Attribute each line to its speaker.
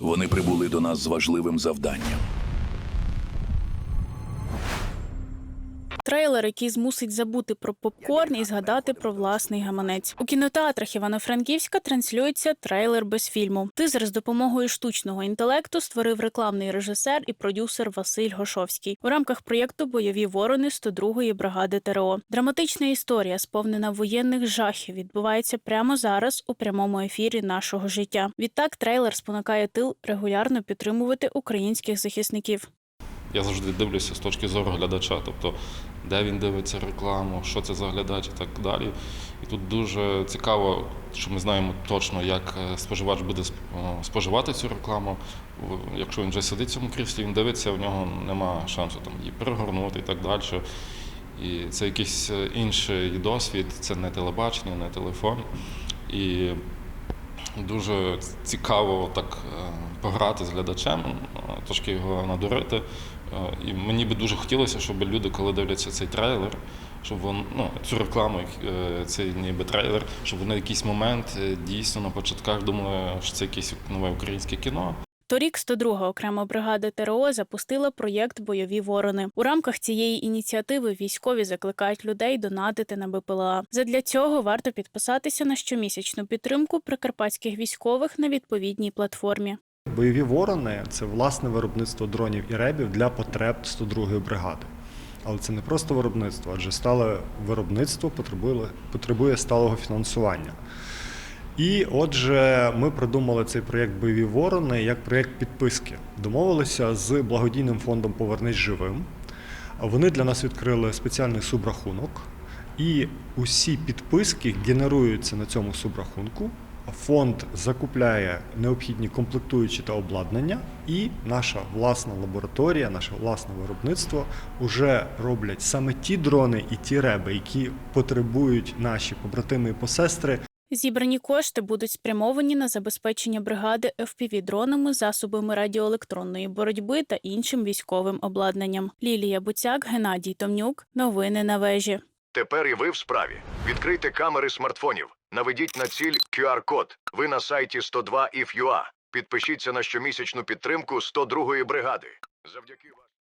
Speaker 1: Вони прибули до нас з важливим завданням.
Speaker 2: Трейлер, який змусить забути про попкорн і згадати про власний гаманець. У кінотеатрах Івано-Франківська транслюється трейлер без фільму. Тизер з допомогою штучного інтелекту створив рекламний режисер і продюсер Василь Гошовський у рамках проєкту Бойові ворони 102-ї бригади ТРО. Драматична історія, сповнена воєнних жахів, відбувається прямо зараз у прямому ефірі нашого життя. Відтак трейлер спонукає тил регулярно підтримувати українських захисників.
Speaker 3: Я завжди дивлюся з точки зору глядача, тобто де він дивиться рекламу, що це за глядач і так далі. І тут дуже цікаво, що ми знаємо точно, як е, споживач буде споживати цю рекламу. Якщо він вже сидить в цьому кріслі, він дивиться, в нього нема шансу там її перегорнути і так далі. І це якийсь е, інший досвід, це не телебачення, не телефон. І Дуже цікаво так е, пограти з глядачем, е, трошки його надурити. І мені би дуже хотілося, щоб люди, коли дивляться цей трейлер, щоб вон, ну, цю рекламу, е, цей ніби трейлер, щоб вони якийсь момент е, дійсно на початках думали, що це якесь нове українське кіно.
Speaker 2: Торік 102 окрема бригада ТРО запустила проєкт Бойові ворони. У рамках цієї ініціативи військові закликають людей донатити на БПЛА. Задля цього варто підписатися на щомісячну підтримку прикарпатських військових на відповідній платформі.
Speaker 4: Бойові ворони це власне виробництво дронів і ребів для потреб 102-ї бригади. Але це не просто виробництво, адже стале виробництво потребує, потребує сталого фінансування. І отже, ми придумали цей проєкт Бойові ворони як проєкт підписки. Домовилися з благодійним фондом Повернись живим. Вони для нас відкрили спеціальний субрахунок, і усі підписки генеруються на цьому субрахунку. Фонд закупляє необхідні комплектуючі та обладнання, і наша власна лабораторія, наше власне виробництво вже роблять саме ті дрони і ті реби, які потребують наші побратими і посестри
Speaker 2: Зібрані кошти будуть спрямовані на забезпечення бригади FPV-дронами, засобами радіоелектронної боротьби та іншим військовим обладнанням. Лілія Буцяк, Геннадій Томнюк. Новини на вежі.
Speaker 5: Тепер і ви в справі. Відкрийте камери смартфонів, наведіть на ціль QR-код. Ви на сайті 102 IFUA. Підпишіться на щомісячну підтримку 102-ї бригади. Завдяки.